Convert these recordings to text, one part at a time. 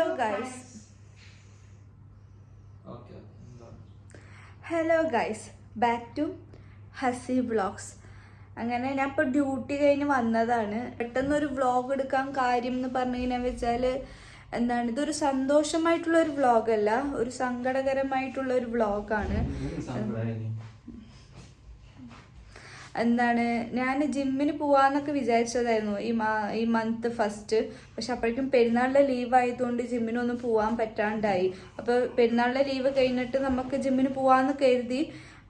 Hello guys hello guys back to Hasi vlogs അങ്ങനെ ഞാൻ ഇപ്പോൾ ഡ്യൂട്ടി കഴിഞ്ഞ് വന്നതാണ്. പെട്ടെന്ന് ഒരു വ്ളോഗ് എടുക്കാൻ കാര്യം എന്ന് പറഞ്ഞു കഴിഞ്ഞാൽ വെച്ചാൽ എന്താണ് ഇതൊരു സന്തോഷമായിട്ടുള്ള ഒരു വ്ളോഗല്ല ഒരു സങ്കടകരമായിട്ടുള്ള ഒരു വ്ളോഗാണ് എന്താണ് ഞാൻ ജിമ്മിന് പോവാന്നൊക്കെ വിചാരിച്ചതായിരുന്നു ഈ മാ ഈ മന്ത് ഫസ്റ്റ് പക്ഷെ അപ്പോഴേക്കും പെരുന്നാളിലെ ലീവ് ആയതുകൊണ്ട് ജിമ്മിനൊന്നും പോവാൻ പറ്റാണ്ടായി. അപ്പോൾ പെരുന്നാളിലെ ലീവ് കഴിഞ്ഞിട്ട് നമുക്ക് ജിമ്മിന് പോവാന്ന് കരുതി.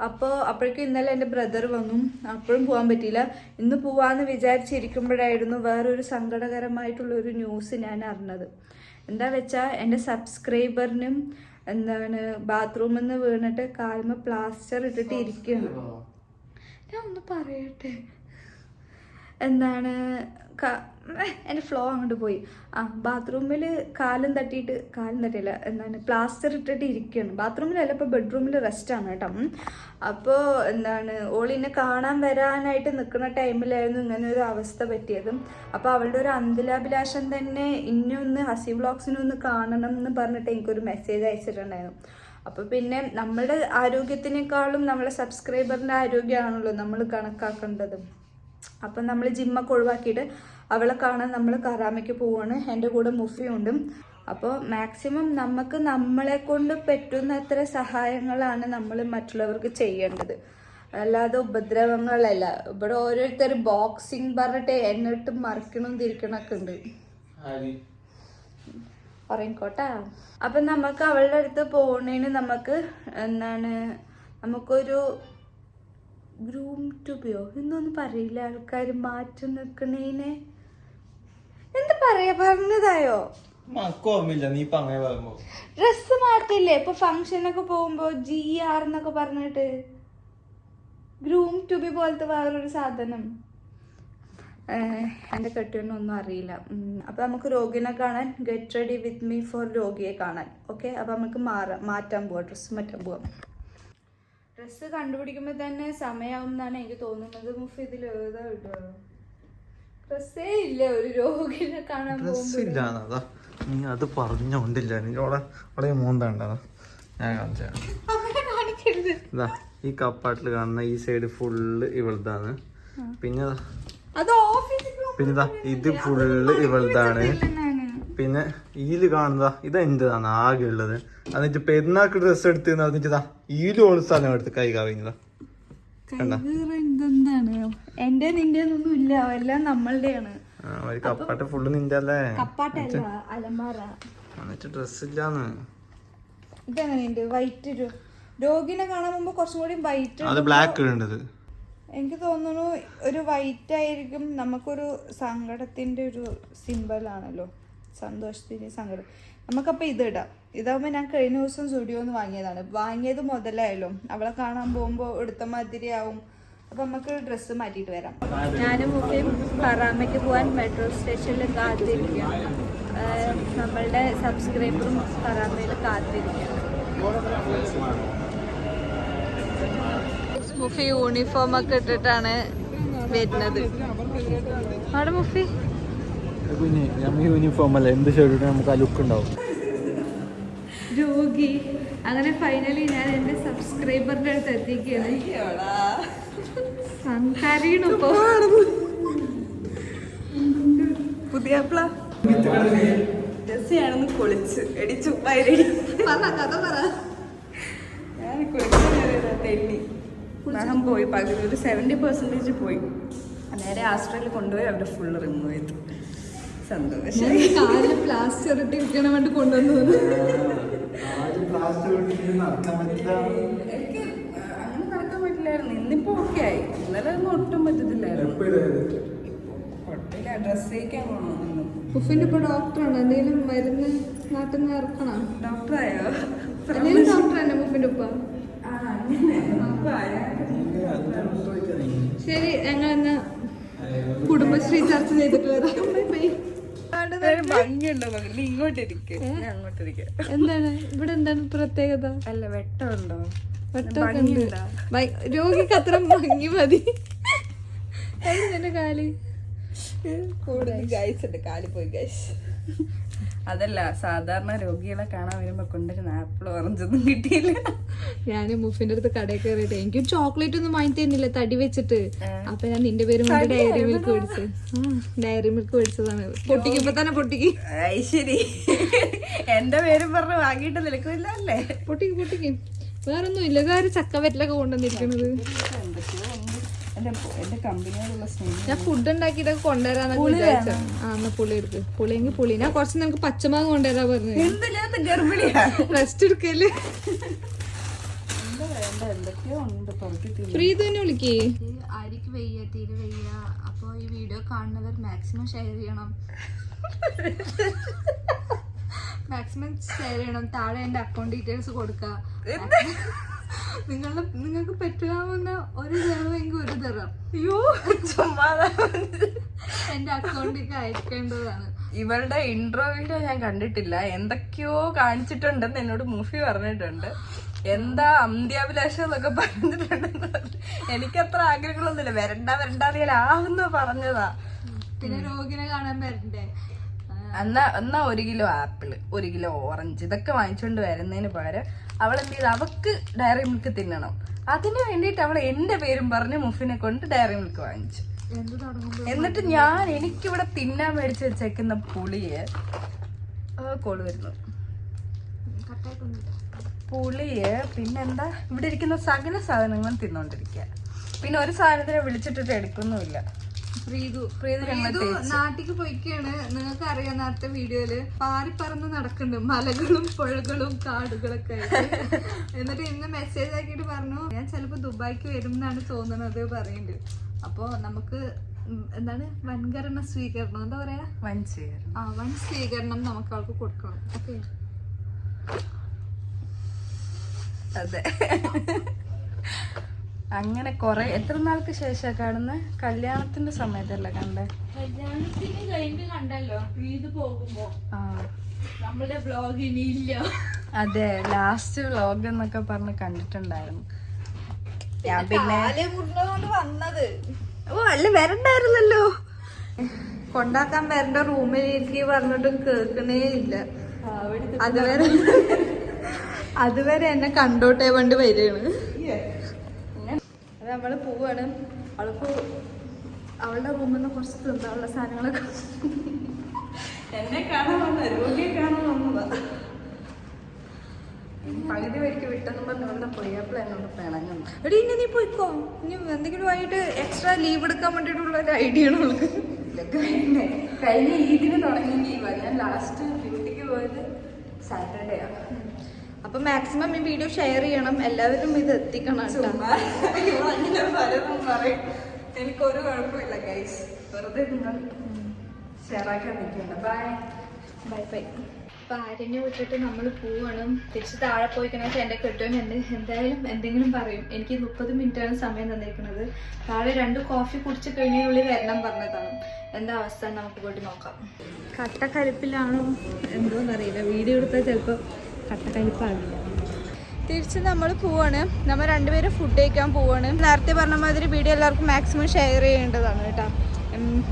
അപ്പോൾ അപ്പോഴേക്കും ഇന്നലെ എന്റെ ബ്രദർ വന്നു. അപ്പോഴും പോകാൻ പറ്റിയില്ല. ഇന്ന് പോവാന്ന് വിചാരിച്ചിരിക്കുമ്പോഴായിരുന്നു വേറൊരു സങ്കടകരമായിട്ടുള്ള ഒരു ന്യൂസ് ഞാൻ അറിഞ്ഞത്. എന്താ വെച്ചാൽ എന്റെ സബ്സ്ക്രൈബറിനും എന്താണ് ബാത്റൂമിൽ നിന്ന് വീണിട്ട് കാൽമ പ്ലാസ്റ്റർ ഇട്ടിട്ട് ഇരിക്കുകയാണ്. ഞാൻ ഒന്ന് പറയട്ടെ. എന്താണ്? എന്റെ ഫ്ലോ അങ്ങോട്ട് പോയി. ആ ബാത്റൂമിൽ കാലും തട്ടിയിട്ട് കാലും തട്ടിയില്ല എന്താണ് പ്ലാസ്റ്റർ ഇട്ടിട്ട് ഇരിക്കുകയാണ് ബാത്റൂമിലല്ല ഇപ്പോൾ ബെഡ്റൂമിൽ റെസ്റ്റാണ് കേട്ടോ. അപ്പോൾ എന്താണ് ഓളിനെ കാണാൻ വരാനായിട്ട് നിൽക്കുന്ന ടൈമിലായിരുന്നു ഇങ്ങനെ ഒരു അവസ്ഥ പറ്റിയത്. അപ്പോൾ അവളുടെ ഒരു അന്തിലാഭിലാഷം തന്നെ ഇനി ഒന്ന് ഹസി വ്ളോഗ്സിനൊന്ന് കാണണം എന്ന് പറഞ്ഞിട്ട് എനിക്കൊരു മെസ്സേജ് അയച്ചിട്ടുണ്ടായിരുന്നു. അപ്പോൾ പിന്നെ നമ്മുടെ ആരോഗ്യത്തിനേക്കാളും നമ്മളെ സബ്സ്ക്രൈബറിന്റെ ആരോഗ്യമാണല്ലോ നമ്മൾ കണക്കാക്കേണ്ടത്. അപ്പം നമ്മൾ ജിമ്മൊക്കെ ഒഴിവാക്കിയിട്ട് അവളെ കാണാൻ നമ്മൾ കറാമയ്ക്ക് പോവാണ്. എന്റെ കൂടെ മുഫിയുണ്ട്. അപ്പോൾ മാക്സിമം നമുക്ക് നമ്മളെ കൊണ്ട് പറ്റുന്നത്ര സഹായങ്ങളാണ് നമ്മൾ മറ്റുള്ളവർക്ക് ചെയ്യേണ്ടത്. അല്ലാതെ ഉപദ്രവങ്ങളല്ല. ഇവിടെ ഓരോരുത്തർ ബോക്സിംഗ് പറഞ്ഞിട്ട് എന്നിട്ട് മറിക്കണം തിരിക്കണമൊക്കെ ഉണ്ട്. ഉറങ്ങിക്കോട്ടാ അപ്പം നമുക്ക് അവളുടെ അടുത്ത് പോണേന് നമുക്ക് എന്താണ് നമുക്കൊരു ഗ്രൂം ടു ബിയോ എന്നൊന്നും പറയില്ല. ആൾക്കാർ മാറ്റി നിൽക്കണേനെ എന്താ പറയാ? പറഞ്ഞതായോ? ഓർമ്മയില്ല. നീ ഇപ്പൊ അങ്ങനെ പറയുമ്പോ. ഡ്രസ് മാറ്റില്ലേ? ഇപ്പൊ ഫംഗ്ഷനൊക്കെ പോകുമ്പോ ജി ആർ എന്നൊക്കെ പറഞ്ഞിട്ട് ഗ്രൂം ട്യൂബി പോലത്തെ വേറൊരു സാധനം. എന്റെ കെട്ടിയൊന്നും അറിയില്ല. ഉം, അപ്പൊ നമുക്ക് രോഗിനെ കാണാൻ get ready with me for രോഗിയെ കാണാൻ. ഓക്കെ? അപ്പൊ നമുക്ക് മാറാം മാറ്റാൻ പോവാം ഡ്രസ്സ് മാറ്റാൻ പോവാം. ഡ്രസ്സ് കണ്ടുപിടിക്കുമ്പോൾ തന്നെ സമയമാവും എന്നാണ് എനിക്ക് തോന്നുന്നത്. മുഫ് ഇതിൽ ഏതാ കിട്ടുമോ ഡ്രസ്സേ ഇല്ല. ഒരു രോഗിനെ കാണാൻ ഡ്രസ് പോകുമ്പോൾ ഇല്ലാന്നതാ നീ അത് പറഞ്ഞോണ്ടില്ല. നീ അവിടെ മോന്തണ്ടതാ ഞാൻ കാണിച്ചു ഇതാ ഈ കപ്പാട്ടിൽ കാണുന്ന ഈ സൈഡ് ഫുള്ള് ഇവളുതാണ് പിന്നെ ദാ- അത് ഓഫീസിൽ പിന്നെ ഇതാ ഫുള്ള് ഇവളുതാണ്. പിന്നെ ഈൽ കാണുന്നതാ ഇത് എന്റേതാണ് ആകെ ഉള്ളത്. എന്നിട്ട് പെരുന്നാക്ക് ഡ്രസ്സ് എടുത്ത് അതെന്നിട്ടാ ഇതാ ഈൽ ഓൾ സ്ഥലം എടുത്ത് കൈ കാവിഞ്ഞതാ. എന്റെ നിന്റെ ഒന്നും ഇല്ല എല്ലാം നമ്മളുടെയാണ്. കപ്പാട്ട് ഫുള്ള് നിന്റെ അല്ലേ എന്നിട്ട്? ഡ്രസ് ഇല്ലാന്ന്. ഇതെങ്ങനെയുണ്ട്? വൈറ്റ് രോഗിനെ കാണാൻ മുമ്പ് കുറച്ചും കൂടി വൈറ്റ് അത് ബ്ലാക്ക് ഇടേണ്ടത്. എനിക്ക് തോന്നുന്നു ഒരു വൈറ്റ് ആയിരിക്കും നമുക്കൊരു സങ്കടത്തിന്റെ ഒരു സിമ്പിളാണല്ലോ സന്തോഷത്തിന്റെ സങ്കടം. നമുക്കപ്പോൾ ഇത് ഇടാം. ഇതാകുമ്പോൾ ഞാൻ കഴിഞ്ഞ ദിവസം സ്റ്റുഡിയോ സ്റ്റുഡിയോന്ന് വാങ്ങിയതാണ്. വാങ്ങിയത് മുതലായല്ലോ. അവളെ കാണാൻ പോകുമ്പോൾ എടുത്ത മാതിരി ആവും അപ്പം നമുക്ക് ഡ്രസ്സ് മാറ്റിയിട്ട് വരാം. ഞാനും മുഖ്യം പറാമയ്ക്ക് പോകാൻ മെട്രോ സ്റ്റേഷനിൽ കാത്തിരിക്കാം. നമ്മളുടെ സബ്സ്ക്രൈബറും പറാമയിൽ കാത്തിരിക്കുകയാണ് മുഫി യൂണിഫോം ഒക്കെ ഇട്ടിട്ടാണ് വരുന്നത്. അവിടെ മുഫി? പിന്നെ നമ്മൾ യൂണിഫോം അല്ലേ? എന്ത് ഷർട്ട് നമുക്ക് ആ ലുക്ക് ഉണ്ടാവും. രോഗി. അങ്ങനെ ഫൈനലി ഞാൻ എന്റെ സബ്സ്ക്രൈബറിന്റെ അടുത്ത് എത്തിക്കുകയാണ് കരയണിപ്പോ പുതിയ ജെസ്സിയാണെന്ന് കുളിച്ച്. എടിച്ചു പറ കഥ പറ. ഞാൻ കുളിക്കാൻ തെന്നി. നഖം പോയി പകുതി ഒരു സെവന്റി പെർസെന്റേജ് പോയി. നേരെ ആസ്ട്രേലിയ കൊണ്ടുപോയി അവിടെ ഫുള്ള് റിമൂവ് ചെയ്തു. സന്തോഷം. പ്ലാസ്റ്റർ ഇട്ട് ഇരിക്കണം വേണ്ടി കൊണ്ടുവന്നു. എനിക്ക് അങ്ങനെ നടക്കാൻ പറ്റില്ലായിരുന്നു. ഇന്നിപ്പോ ഓക്കെ ആയി. ഇന്നലെ ഒന്നും ഒട്ടും പറ്റത്തില്ലായിരുന്നു. കുഴപ്പമില്ല ഡ്രസ് തയ്ക്കാൻ പോകണം ഇന്ന്. മുഫിന്റെ ഇപ്പൊ ഡോക്ടറാണ് എന്തെങ്കിലും മരുന്ന് നാട്ടിൽ നിന്ന് ഇറക്കണം ഡോക്ടറായോ ഡോക്ടർ തന്നെ ഉപ്പ ആ അങ്ങനെ ഇപ്പൊ അയാൾക്ക് ശരി ഞങ്ങൾ ഇന്ന് കുടുംബശ്രീ ചർച്ച ചെയ്തിട്ട് വരാം. ഭംഗിയുണ്ടോ ഇങ്ങോട്ടിരിക്കെ. അങ്ങോട്ടിരിക്കെ. എന്താണ്? ഇവിടെ എന്താണ് പ്രത്യേകത? അല്ല വെട്ടമുണ്ടോ? വെട്ടമൊക്കെ ഉണ്ട്. രോഗിക്ക് അത്ര ഭംഗി മതി. എന്റെ കാൽ? കൂടുതൽ ഗൈസ് ഉണ്ട്. കാലി പോയി ഗൈസ് അതല്ല സാധാരണ രോഗികളെ കാണാൻ വരുമ്പോ കൊണ്ടുവരുന്ന ആപ്പിൾ ഓറഞ്ചൊന്നും കിട്ടിയില്ല. ഞാൻ മുഫിന്റെ അടുത്ത് കടയിൽ കയറിയിട്ട് എനിക്ക് ചോക്ലേറ്റ് ഒന്നും വാങ്ങി തരുന്നില്ല തടി വെച്ചിട്ട്. അപ്പൊ ഞാൻ നിന്റെ പേര് ഡയറി മിൽക്ക് മേടിച്ച് ഡയറി മിൽക്ക് മേടിച്ചതാണ്. പൊട്ടിക്കുമ്പോ തന്നെ പൊട്ടിക്ക്. ശരി. എന്റെ പേരും പറഞ്ഞ് വാങ്ങിയിട്ട് നിൽക്കില്ല അല്ലേ പൊട്ടിക്ക് പൊട്ടിക്ക്. വേറൊന്നും ഇല്ല ഇതാരും ചക്ക വെറ്റിലൊക്കെ കൊണ്ടുവന്നിരിക്കണത് എന്റെ എന്റെ കമ്പനിയോടുള്ള സ്നേഹം. ഞാൻ ഫുഡ് ഉണ്ടാക്കിയിട്ടൊക്കെ കൊണ്ടുവരാന്നൊക്കെ വിചാരിച്ചു ആ എന്നാ പുളി എടുക്ക്. പുളിയെങ്കിൽ പുളി. ഞാൻ കുറച്ച് നിനക്ക് പച്ചമാങ്ങ കൊണ്ടുവരാ പറഞ്ഞു. ഗർഭിണിയാ? റെസ്റ്റ് എന്താ വേണ്ട? എന്തൊക്കെയോ ഉണ്ട്. പുറത്ത് ഫ്രീ തന്നെ വിളിക്കേ. ആരിക്ക് വെയ്യ തീരെ വെയ്യ. അപ്പൊ ഈ വീഡിയോ കാണുന്നവർ മാക്സിമം ഷെയർ ചെയ്യണം. മാക്സിമം ഷെയർ ചെയ്യണം. താഴെ എന്റെ അക്കൗണ്ട് ഡീറ്റെയിൽസ് കൊടുക്കുക നിങ്ങളുടെ നിങ്ങൾക്ക് പറ്റാവുന്ന ഒരു തരമെങ്കിൽ ഒരു തരം അയ്യോ ചുമ്മാ എന്റെ അക്കൗണ്ടിലേക്ക് അയക്കേണ്ടതാണ്. ഇവളുടെ ഇൻട്രോ വീഡിയോ ഞാൻ കണ്ടിട്ടില്ല. എന്തൊക്കെയോ കാണിച്ചിട്ടുണ്ടെന്ന് എന്നോട് മുഫി പറഞ്ഞിട്ടുണ്ട്. എന്താ അന്ത്യാഭിലാഷം എന്നൊക്കെ പറഞ്ഞിട്ടുണ്ടെന്ന്. എനിക്ക് എനിക്കത്ര ആഗ്രഹങ്ങളൊന്നുമില്ല. വരണ്ട വരണ്ട ആവുന്ന പറഞ്ഞതാ. പിന്നെ രോഗിനെ കാണാൻ വരണ്ടേ? എന്നാ എന്നാ ഒരു കിലോ ആപ്പിൾ ഒരു കിലോ ഓറഞ്ച് ഇതൊക്കെ വാങ്ങിച്ചുകൊണ്ട് വരുന്നതിന് പകരം അവൾ എന്ത് ചെയ്ത് അവക്ക് ഡയറി മിൽക്ക് തിന്നണം. അതിന് വേണ്ടിയിട്ട് അവൾ എന്റെ പേരും പറഞ്ഞ് മുഫിനെ കൊണ്ട് ഡയറി മിൽക്ക് വാങ്ങിച്ചു. എന്നിട്ട് ഞാൻ എനിക്കിവിടെ തിന്നാൻ മേടിച്ച് വെച്ചേക്കുന്ന പുളിയെ കോൾ വരുന്നു. പുളിയെ പിന്നെന്താ? ഇവിടെ ഇരിക്കുന്ന സകല സാധനങ്ങളും തിന്നോണ്ടിരിക്കുക പിന്നെ ഒരു സാധനത്തിനെ വിളിച്ചിട്ടിട്ട് എടുക്കുന്നുമില്ല. നാട്ടിക്ക് പോയിക്കാണ്. നിങ്ങൾക്ക് അറിയാം നേരത്തെ വീഡിയോയിൽ. പാറിപ്പറന്ന് നടക്കുന്നുണ്ട്. മലകളും പുഴകളും കാടുകളൊക്കെ എന്നിട്ട് ഇന്ന് മെസ്സേജ് ആക്കിയിട്ട് പറഞ്ഞു ഞാൻ ചിലപ്പോ ദുബായിക്ക് വരും എന്നാണ് തോന്നുന്നത് പറയുന്നുണ്ട് അപ്പൊ നമുക്ക് എന്താണ്? വൻകരണ സ്വീകരണം. എന്താ പറയാ? വൻ സ്വീകരണം ആ വൻ സ്വീകരണം നമുക്ക് അവൾക്ക് കൊടുക്കണം. ഓക്കെ? അതെ. അങ്ങനെ കുറെ എത്ര നാൾക്ക് ശേഷം കാണുന്ന? കല്യാണത്തിന്റെ സമയത്തല്ലേ കണ്ടേ? കല്യാണത്തിന് കഴിഞ്ഞ് കണ്ടല്ലോ വീട് പോകുമ്പോ. ആ. നമ്മളുടെ ബ്ലോഗ് ഇനിയില്ല. അതെ ലാസ്റ്റ് വ്ലോഗ് എന്നൊക്കെ പറഞ്ഞ് കണ്ടിട്ടുണ്ടായിരുന്നു. ഞാൻ പിന്നെ വന്നത്. ഓ അല്ല വരണ്ടായിരുന്നല്ലോ. കൊണ്ടാക്കാൻ വരണ്ട റൂമിലേക്ക് പറഞ്ഞിട്ടും കേൾക്കണേ ഇല്ല. അതുവരെ അതുവരെ എന്നെ കണ്ടോട്ടേ പണ്ട് വരികയാണ്. നമ്മൾ പോവാണ്. അവൾക്ക് അവളുടെ റൂമിൽ നിന്ന് കുറച്ച് തിന്നാനുള്ള സാധനങ്ങളൊക്കെ എന്നെ കാണാൻ വന്ന രോഗിയെ കാണാൻ വന്നതാ പകുതി വഴിക്ക് വിട്ടെന്ന് പറഞ്ഞുകൊണ്ട് പോയപ്പോൾ എന്നോട് എടി ഇനി നീ പോയിക്കോ. ഇനി എന്തെങ്കിലും ആയിട്ട് എക്സ്ട്രാ ലീവ് എടുക്കാൻ വേണ്ടിയിട്ടുള്ള ഒരു ഐഡിയ ആണ് അവൾക്ക്. ഇതൊക്കെ കഴിഞ്ഞ ഈദിന് തുടങ്ങിയ ലീവാണ് ഞാൻ ലാസ്റ്റ് ഡ്യൂട്ടിക്ക് പോയത് സാറ്റർഡേ ആണ് അപ്പൊ മാക്സിമം ഈ വീഡിയോ ഷെയർ ചെയ്യണം. എല്ലാവരും ഇത് എത്തിക്കണം കേട്ടോ. പറയും. എനിക്കൊരു കുഴപ്പമില്ല ഗൈസ് വെറുതെ നിങ്ങൾ നിൽക്കണ്ട. ബൈ ബൈ ബൈ അപ്പൊ ആര്യനെ വിട്ടിട്ട് നമ്മൾ പോവാണ്. തിരിച്ച് താഴെ പോയിക്കണ എന്റെ എന്റെ കെട്ടുവൻ എന്നെ എന്തായാലും എന്തെങ്കിലും പറയും. എനിക്ക് മുപ്പത് മിനിറ്റാണ് സമയം തന്നിരിക്കുന്നത്. താഴെ രണ്ട് കോഫി കുടിച്ച് കഴിഞ്ഞുള്ളിൽ വരണം പറഞ്ഞതാണ്. എന്താ അവസ്ഥ? എന്ന് നമുക്ക് പോയിട്ട് നോക്കാം. കട്ടക്കരിപ്പിലാണോ എന്തോന്നറിയില്ല. വീഡിയോ എടുത്താൽ ചിലപ്പോൾ കട്ടക്കരിപ്പാകില്ല തിരിച്ച് നമ്മൾ പോവാണ്. നമ്മൾ രണ്ടുപേരും ഫുഡ് കഴിക്കാൻ പോവാണ്. നേരത്തെ പറഞ്ഞ മാതിരി വീഡിയോ എല്ലാവർക്കും മാക്സിമം ഷെയർ ചെയ്യേണ്ടതാണ് കേട്ടോ.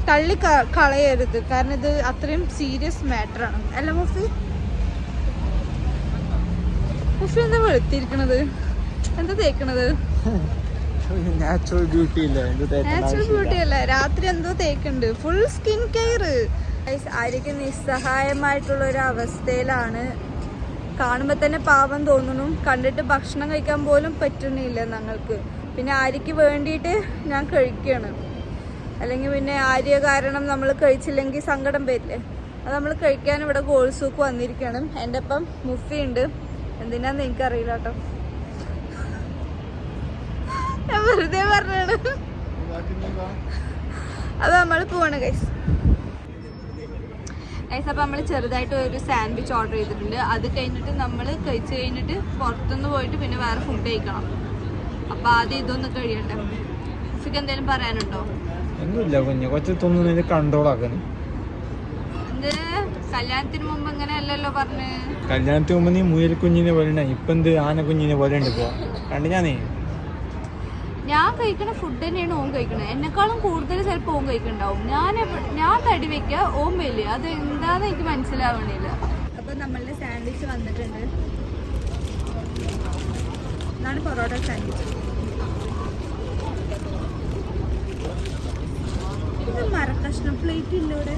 തള്ളി ക- കളയരുത്. കാരണം ഇത് അത്രയും സീരിയസ് മാറ്ററാണ് അല്ല മുഫി? മുഫി എന്താ വെളുത്തിരിക്കണത്? എന്താ തേക്കണത്? നാച്ചുറൽ ബ്യൂട്ടി അല്ല. രാത്രി എന്തോ തേക്കുണ്ട്. ഫുൾ സ്കിൻ കെയർ ആര്യക്ക് നിസ്സഹായമായിട്ടുള്ള ഒരു അവസ്ഥയിലാണ് കാണുമ്പോൾ തന്നെ പാവം തോന്നുന്നു. കണ്ടിട്ട് ഭക്ഷണം കഴിക്കാൻ പോലും പറ്റുന്നില്ല ഞങ്ങൾക്ക്. പിന്നെ ആര്യയ്ക്ക് വേണ്ടിയിട്ട് ഞാൻ കഴിക്കുകയാണ് അല്ലെങ്കിൽ പിന്നെ ആര്യ കാരണം നമ്മൾ കഴിച്ചില്ലെങ്കിൽ സങ്കടം വരില്ലേ? അത് നമ്മൾ കഴിക്കാൻ ഇവിടെ ഗോൾസൂക്ക് വന്നിരിക്കണം എന്റെ ഒപ്പം മുഫി ഉണ്ട് എന്തിനാന്ന് എനിക്കറിയില്ല കേട്ടോ. ഞാൻ വെറുതെ പറഞ്ഞാണ്. അത് നമ്മൾ പോവാണ് ഗൈസ് ഗൈസ് അപ്പോൾ നമ്മൾ ചെറുതായിട്ട് ഒരു സാൻഡ്വിച്ച് ഓർഡർ ചെയ്തിട്ടുണ്ട്. അത് കഴിഞ്ഞിട്ട് നമ്മൾ കഴിച്ച് കഴിഞ്ഞിട്ട് പുറത്തുനിന്ന് പോയിട്ട് പിന്നെ വേറെ ഫുഡ് കഴിക്കണം. അപ്പോൾ ആദ്യം ഇതൊന്ന് കഴിയട്ടെ. ഉഫിക്ക് എന്തെങ്കിലും പറയാനുണ്ടോ? ഒന്നുമില്ല കുഞ്ഞ്. കൊച്ചു തിന്നുന്നതിന് കൺട്രോൾ ആക്കണം എന്ത്? കല്യാണത്തിന് മുമ്പ് ഇങ്ങനെ അല്ലല്ലോ പറഞ്ഞ്. കല്യാണത്തിന് മുമ്പ് നീ മുയൽ കുഞ്ഞിനെ പോലെ ഇപ്പൊ എന്ത് ആന കുഞ്ഞിനെ പോലെ ഉണ്ട് ഇപ്പൊ. കണ്ടു ഞാനേ? ഞാൻ കഴിക്കണ ഫുഡ് തന്നെയാണ് ഓൻ കഴിക്കണത്. എന്നെക്കാളും കൂടുതൽ ചിലപ്പോൾ ഓൻ കഴിക്കണ്ടാവും. ഞാൻ ഞാൻ തടി വെക്കുക ഓൻ വലിയ അത് എന്താന്ന് എനിക്ക് മനസ്സിലാവണില്ല. അപ്പൊ നമ്മളുടെ സാൻഡ്വിച്ച് വന്നിട്ടുണ്ട്. പൊറോട്ട സാൻഡ്വിച്ച് ഇത് മരക്കഷ്ണം പ്ലേറ്റ് ഇല്ല ഇവിടെ?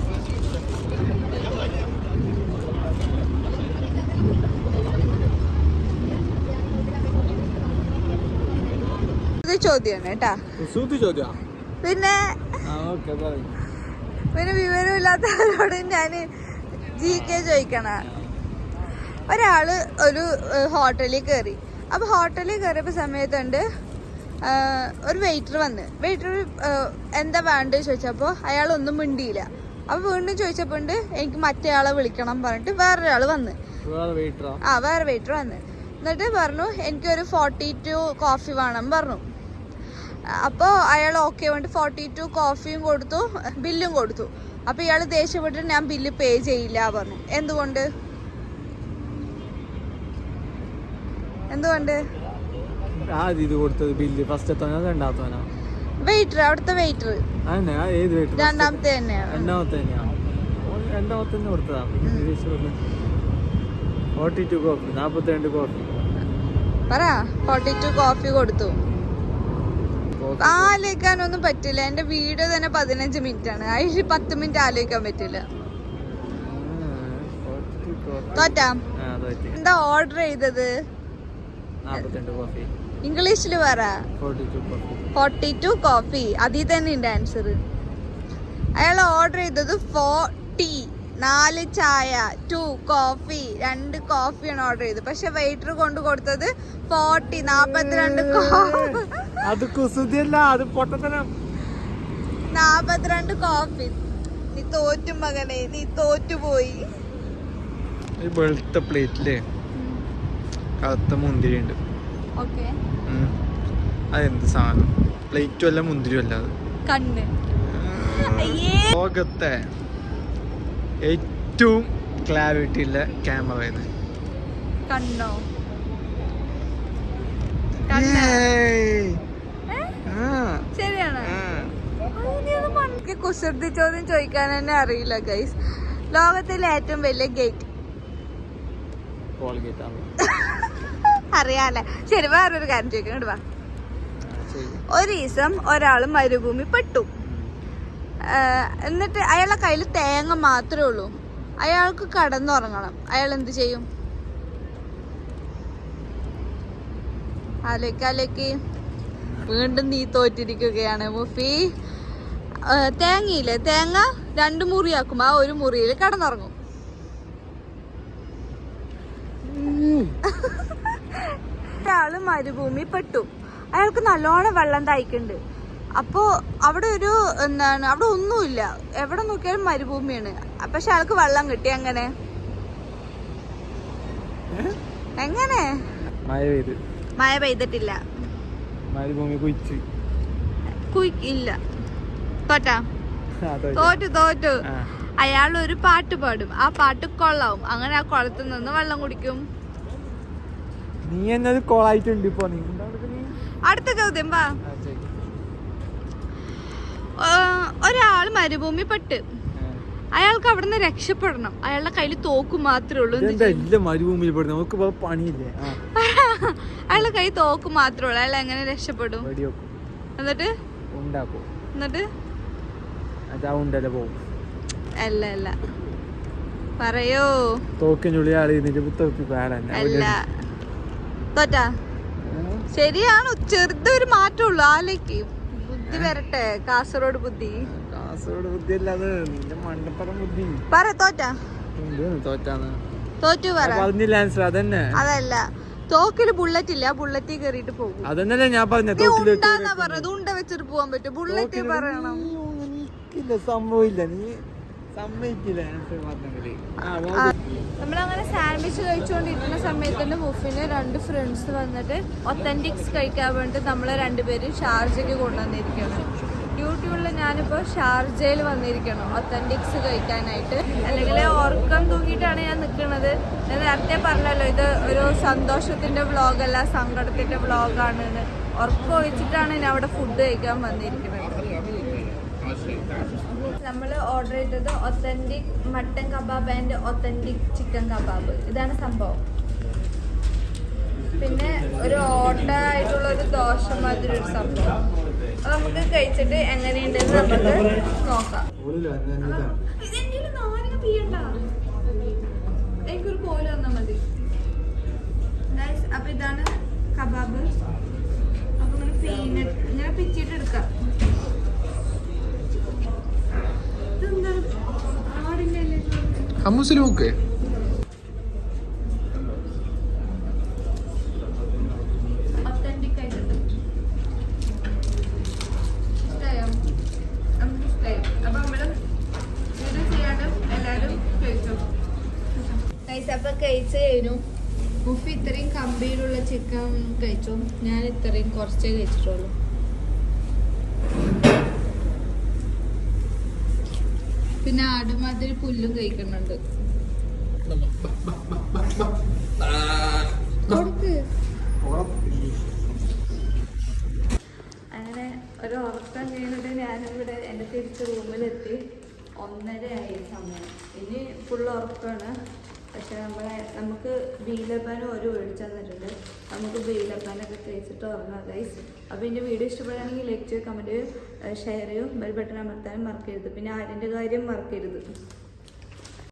ഇത് ചോദ്യമാണ് കേട്ടാ. പിന്നെ പിന്നെ വിവരമില്ലാത്തവരോട് ഞാൻ ജി കെ ചോദിക്കണ. ഒരാൾ ഒരു ഹോട്ടലിൽ കയറി അപ്പൊ ഹോട്ടലിൽ കയറിയപ്പോ സമയത്തുണ്ട് ഒരു വെയിറ്റർ വന്ന്. വെയിറ്റർ എന്താ വേണ്ടത് ചോദിച്ചപ്പോ അയാൾ ഒന്നും മിണ്ടിയില്ല. അപ്പൊ വീണ്ടും ചോദിച്ചപ്പോ ഉണ്ട് എനിക്ക് മറ്റേ ആളെ വിളിക്കണം പറഞ്ഞിട്ട് വേറൊരാൾ വന്ന്. ആ? വേറെ വെയിറ്റർ വന്ന്. എന്നിട്ട് പറഞ്ഞു എനിക്കൊരു ഫോർട്ടി ടു കോഫി വേണം പറഞ്ഞു. അപ്പോൾ അയാൾ ഓക്കെ വേണ്ടി ഫോർട്ടി ടു കോഫിയും കൊടുത്തു ബില്ലും കൊടുത്തു. അപ്പോൾ ഇയാൾ ദേഷ്യപ്പെട്ടിട്ട് ഞാൻ ബില്ല് പേ ചെയ്യില്ല പറഞ്ഞു. എന്തുകൊണ്ട്? എന്തുകൊണ്ട്? ഇത് കൊടുത്തത് ബില്ല് ഫസ്റ്റ് രണ്ടാമത്തവനാ? വെയിറ്റർ അവിടുത്തെ വെയിറ്റർ രണ്ടാമത്തെ തന്നെയാണ് രണ്ടാമത്തെ രണ്ടാമത്തെ തന്നെ കൊടുത്തതാ. ഫോർട്ടി ടു കോഫി നാപ്പത്തി രണ്ട് കോഫി പറ ഫോർട്ടി ടു കോഫി കൊടുത്തു. ആലോചിക്കാനൊന്നും പറ്റില്ല. എന്റെ വീട് തന്നെ പതിനഞ്ച് മിനിറ്റ് ആണ് അതിൽ പത്ത് മിനിറ്റ് ആലോചിക്കാൻ പറ്റില്ല. തോറ്റാ? എന്താ ഓർഡർ ചെയ്തത്? ഇംഗ്ലീഷിൽ ഇംഗ്ലീഷിൽ പറ ഫോർട്ടി ടു കോഫി അതിൽ തന്നെ ഉണ്ട് ആൻസർ അയാൾ ഓർഡർ ചെയ്തത് ഫോർട്ടി നാല് ചായ ടു കോഫി രണ്ട് കോഫിയാണ് ഓർഡർ ചെയ്തത്. പക്ഷെ വെയിറ്റർ കൊണ്ട് കൊടുത്തത് ഫോർട്ടി നാപ്പത്തിരണ്ട് കോഫി അത് കുസുതിയല്ല അത് പൊട്ടത്തരം. നാപ്പത്തിരണ്ട് കോപ്പി. നീ തോറ്റു മകനെ നീ തോറ്റുപോയി ഈ വെളുത്ത പ്ലേറ്റിൽ കറുത്ത മുന്തിരി ഉണ്ട് ഓക്കെ അതെന്ത് സാധനം? പ്ലേറ്റും അല്ല മുന്തിരിയും അല്ല അത്? കണ്ണ്. അയ്യേ. ലോകത്തെ ഏറ്റവും ക്ലാരിറ്റി ഉള്ള ക്യാമറ ഇത് കണ്ണോ കണ്ണ് ശരിയാണ് എനിക്ക് കുസൃതി ചോദ്യം ചോദിക്കാൻ തന്നെ അറിയില്ല ഗൈസ് ലോകത്തിലെ ഏറ്റവും വലിയ ഗേറ്റ് അറിയാല്ലേ? ശരി വേറൊരു കാര്യം ചോദിക്കാം ഇങ്ങോട്ട് വാ. ഒരു ദിവസം ഒരാൾ മരുഭൂമി പെട്ടു. എന്നിട്ട് അയാളെ കയ്യിൽ തേങ്ങ മാത്രമേ ഉള്ളൂ. അയാൾക്ക് കടന്നുറങ്ങണം. അയാൾ എന്ത് ചെയ്യും? ആലോയ്ക്ക് ആലോയ്ക്ക് വീണ്ടും നീ തോറ്റിരിക്കുകയാണ് മുഫി. തേങ്ങയില്ലേ? തേങ്ങ രണ്ട് മുറിയാക്കും. ആ ഒരു മുറിയിൽ കടന്നിറങ്ങും. ഒരാൾ മരുഭൂമി പെട്ടു. അയാൾക്ക് നല്ലോണം വെള്ളം തായിക്കുണ്ട് അപ്പോ അവിടെ ഒരു എന്താണ് അവിടെ ഒന്നുമില്ല. എവിടെ നോക്കിയാലും മരുഭൂമിയാണ്. പക്ഷെ അയാൾക്ക് വെള്ളം കിട്ടി. അങ്ങനെ എങ്ങനെ? മഴ പെയ്ത്. മഴ പെയ്തിട്ടില്ല. മരുഭൂമി കുയിച്ചു കുയിക്കില്ല തോറ്റാ. തോറ്റി. തോറ്റു അയാൾ ഒരു പാട്ട് പാടും. ആ പാട്ട് കൊള്ളാവും. അങ്ങനെ ആ കുളത്തിൽ നിന്ന് വെള്ളം കുടിക്കും. നീ എന്നത് കോളായിട്ടുണ്ട് ഇപ്പൊ. അടുത്ത ചോദ്യം വാ. ഒരാൾ മരുഭൂമി പെട്ട്. അയാൾക്ക് അവിടുന്ന് രക്ഷപ്പെടണം. അയാളുടെ കയ്യിൽ തോക്ക് മാത്രമേ ഉള്ളൂ മരുഭൂമിയിൽ നമുക്ക് പണിയില്ലേ? അയാളുടെ കയ്യിൽ തോക്ക് മാത്രമേ ഉള്ളൂ. അയാൾ എങ്ങനെ രക്ഷപ്പെടും? എന്നിട്ട്? എന്നിട്ട്? അതാ ഉണ്ടല്ലേ പോകും അല്ല അല്ല. പറയോ. തോക്കിനുള്ളിൽ ആൾ ഇരുന്നിട്ട് തോക്കി പാടന്നെ അല്ല. തോറ്റാ? ശരിയാണ്? ചെറുതൊരു മാറ്റമുള്ളൂ. ആലേക്ക് ബുദ്ധി വരട്ടെ. കാസർഗോഡ് ബുദ്ധി. കാസർഗോഡ് ബുദ്ധി അല്ലാതെ നിന്റെ മണ്ടപ്പറം ബുദ്ധി. പറ തോറ്റാ? എന്താണ് തോറ്റാന്ന്? തോറ്റു പറ. പറഞ്ഞില്ല ആൻസർ അതന്നെ. അതല്ല. തോക്കിൽ ബുള്ളറ്റ് ഇല്ല. ബുള്ളറ്റിൽ കയറിയിട്ട് പോകും. അതന്നെ ഞാൻ പറഞ്ഞ. ഉണ്ടാന്നാ പറഞ്ഞത് ഉണ്ട വെച്ചിട്ട് പോകാൻ പറ്റും. ബുള്ളറ്റ് പറയണം. എനിക്കില്ല സംഭവമില്ല നീ സമ്മതിക്കില്ല നമ്മളങ്ങനെ സാൻഡ്വിച്ച് കഴിച്ചുകൊണ്ടിരിക്കുന്ന സമയത്തിന് മുഫിന് രണ്ട് ഫ്രണ്ട്സ് വന്നിട്ട് ഒത്തന്റിക്സ് കഴിക്കാൻ വേണ്ടി നമ്മളെ രണ്ടുപേരും ഷാർജയ്ക്ക് കൊണ്ടുവന്നിരിക്കണം യൂട്യൂബിൽ ഞാനിപ്പോൾ ഷാർജയിൽ വന്നിരിക്കണം ഒത്തന്റിക്സ് കഴിക്കാനായിട്ട്. അല്ലെങ്കിൽ ഉറക്കം തൂങ്ങിയിട്ടാണ് ഞാൻ നിൽക്കുന്നത് ഞാൻ നേരത്തെ പറഞ്ഞല്ലോ ഇത് ഒരു സന്തോഷത്തിന്റെ വ്ളോഗല്ല സങ്കടത്തിന്റെ വ്ളോഗാണ് ഉറക്കം ഒഴിച്ചിട്ടാണ് ഞാൻ അവിടെ ഫുഡ് കഴിക്കാൻ വന്നിരിക്കുന്നത്. നമ്മൾ ഓർഡർ ചെയ്തത് authentic mutton kebab and authentic chicken kebab ഇതാണ് സംഭവം. പിന്നെ ഒരു ഓട്ട ആയിട്ടുള്ള ഒരു ദോശ മാതിരി ഒരു സംഭവം. അത് നമുക്ക് കഴിച്ചിട്ട് എങ്ങനെയുണ്ടെന്ന് നമുക്ക് നോക്കാം. നാരങ്ങ. എനിക്കൊരു കോൽ വന്നാൽ മതി. അപ്പൊ ഇതാണ് കബാബ്. അപ്പൊ ഇങ്ങനെ പീനട്ട് ഇങ്ങനെ പിച്ചിട്ട് എടുക്കാം ഇതെന്താണ് ആടിന്റെ അല്ലേ ഇത്? ഹമ്മൂസിൽ നോക്ക് അപ്പൊ കഴിച്ചു? കഴിച്ചു അപ്പൊ കഴിച്ചു കഴിഞ്ഞു. മുഫി ഇത്രയും കമ്പിയിലുള്ള ചിക്കൻ കഴിച്ചു. ഞാൻ ഇത്രയും കുറച്ചേ കഴിച്ചിട്ടുള്ളൂ പിന്നെ ആടുമാതിരി പുല്ലും കഴിക്കുന്നുണ്ട് അങ്ങനെ ഒരു ഉറക്കം കഴിഞ്ഞിട്ട് ഞാനിവിടെ എന്റെ തിരിച്ച് റൂമിലെത്തി. ഒന്നരയായി സമയം. ഇനി ഫുൾ ഉറക്കമാണ്. പക്ഷെ നമ്മളെ നമുക്ക് ബീലപ്പാനും ഒരു മേടിച്ചു തന്നിട്ടുണ്ട്. നമുക്ക് ബീലപ്പാനൊക്കെ കഴിച്ചിട്ട് ഉറങ്ങാം ഗൈസ് അപ്പോൾ എന്റെ വീഡിയോ ഇഷ്ടപ്പെടുകയാണെങ്കിൽ ലൈക്ക് ചെയ്യുക കമന്റ് ഷെയർ ചെയ്യും. ബെൽ ബട്ടൺ അമർത്താനും മറക്കരുത്. പിന്നെ ആരിന്റെ കാര്യം മറക്കരുത്.